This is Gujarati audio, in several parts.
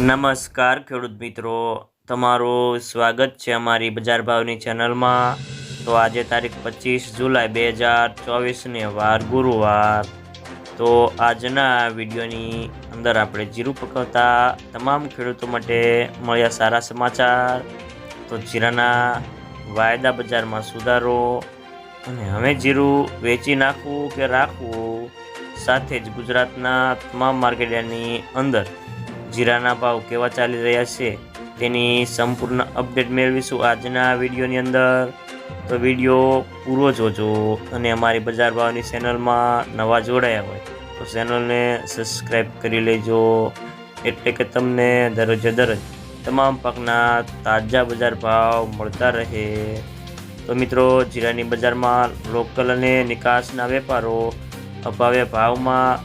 નમસ્કાર, ખેડૂત મિત્રો. તમારું સ્વાગત છે અમારી બજાર ભાવની ચેનલમાં. તો આજે તારીખ પચીસ જુલાઈ બે હજાર ચોવીસને વાર ગુરુવાર. તો આજના વિડીયોની અંદર આપણે જીરું પકવતા તમામ ખેડૂતો માટે મળ્યા સારા સમાચાર. તો જીરાના વાયદા બજારમાં સુધારો અને હવે જીરું વેચી નાખવું કે રાખવું સાથે જ ગુજરાતના તમામ માર્કેટની અંદર જીરાના ભાવ કેવા ચાલી રહ્યા છે તેની સંપૂર્ણ અપડેટ મેળવીશું આજના વિડીયોની અંદર. તો વીડિયો પૂરો જોજો અને અમારી બજાર ભાવની ચેનલમાં નવા જોડાયા હોય તો ચેનલને સબસ્ક્રાઈબ કરી લેજો. એટલે કે તમને દરરોજે દરરોજ તમામ પાકના તાજા બજાર ભાવ મળતા રહે. તો મિત્રો, જીરાની બજારમાં લોકલ અને નિકાસના વેપારો અભાવે ભાવમાં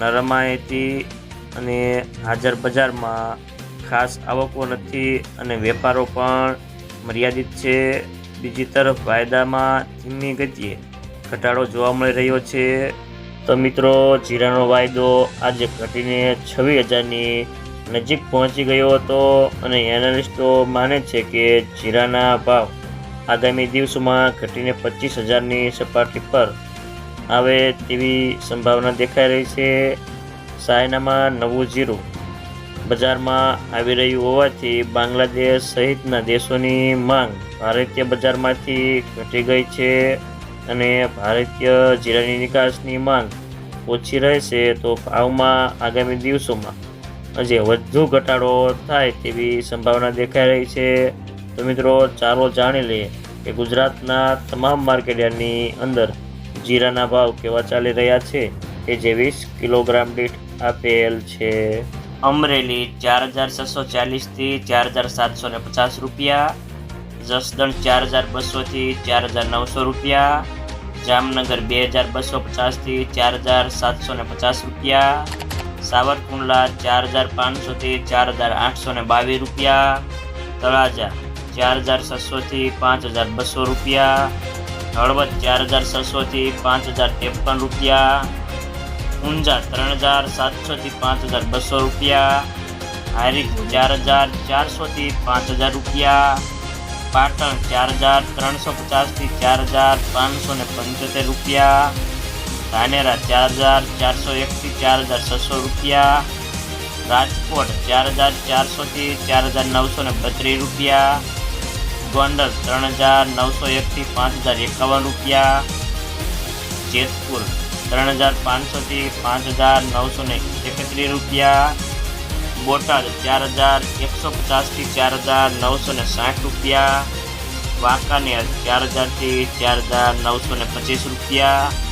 નરમાયેતી અને હાજર બજારમાં ખાસ આવકો નથી અને વેપારો પણ મર્યાદિત છે. બીજી તરફ વાયદામાં ધીમી ગતિએ ઘટાડો જોવા મળી રહ્યો છે. તો મિત્રો, જીરાનો વાયદો આજે ઘટીને છવ્વીસ હજારની નજીક પહોંચી ગયો હતો અને એનાલિસ્ટો માને છે કે જીરાના ભાવ આગામી દિવસોમાં ઘટીને પચીસ હજારની સપાટી પર આવે તેવી સંભાવના દેખાઈ રહી છે. ચાઇનામાં નવું જીરું બજારમાં આવી રહ્યું હોવાથી બાંગ્લાદેશ સહિતના દેશોની માંગ ભારતીય બજારમાંથી ઘટી ગઈ છે અને ભારતીય જીરાની નિકાસની માંગ ઓછી રહેશે તો ભાવમાં આગામી દિવસોમાં હજી વધુ ઘટાડો થાય તેવી સંભાવના દેખાઈ રહી છે. તો મિત્રો, ચાલો જાણી લઈએ કે ગુજરાતના તમામ માર્કેટની અંદર જીરાના ભાવ કેવા ચાલી રહ્યા છે? કે જે વીસ કિલોગ્રામ દીઠ આપેલ છે. અમરેલી ચાર હજાર છસો ચાલીસથી ચાર હજાર સાતસો ને પચાસ રૂપિયા. જસદણ ચાર હજાર બસોથી ચાર હજાર નવસો રૂપિયા. જામનગર બે હજાર બસો પચાસથી ચાર હજાર સાતસો ને પચાસ રૂપિયા. સાવરકુંડલા ચાર હજાર પાંચસોથી ચાર હજાર આઠસો ને બાવીસ રૂપિયા. તળાજા ચાર હજાર છસોથી પાંચ હજાર બસો રૂપિયા. હળવદ ચાર હજાર છસોથી પાંચ હજાર ત્રેપન રૂપિયા. ઊંઝા ત્રણ હજાર સાતસોથી પાંચ હજાર બસો રૂપિયા હારીજ ચાર હજાર ચારસોથી પાંચ હજાર રૂપિયા પાટણ ચાર હજાર ત્રણસો પચાસથી ચાર હજાર પાંચસો ને પંચોતેર રૂપિયા ધાનેરા ચાર હજાર ચારસો એકથી ચાર હજાર છસો રૂપિયા રાજકોટ ચાર હજાર ચારસોથી ચાર હજાર નવસો ને બત્રીસ રૂપિયા ગોંડલ ત્રણ હજાર નવસો એકથી પાંચ હજાર એકાવન રૂપિયા જેતપુર ત્રણ હજાર પાંચસોથી પાંચ હજાર નવસો ને એકત્રીસ રૂપિયા. બોટાદ ચાર હજાર એકસો પચાસથી ચાર હજાર નવસો ને સાઠ રૂપિયા. વાંકાનેર ચાર હજારથી ચાર હજાર નવસો ને પચીસ રૂપિયા.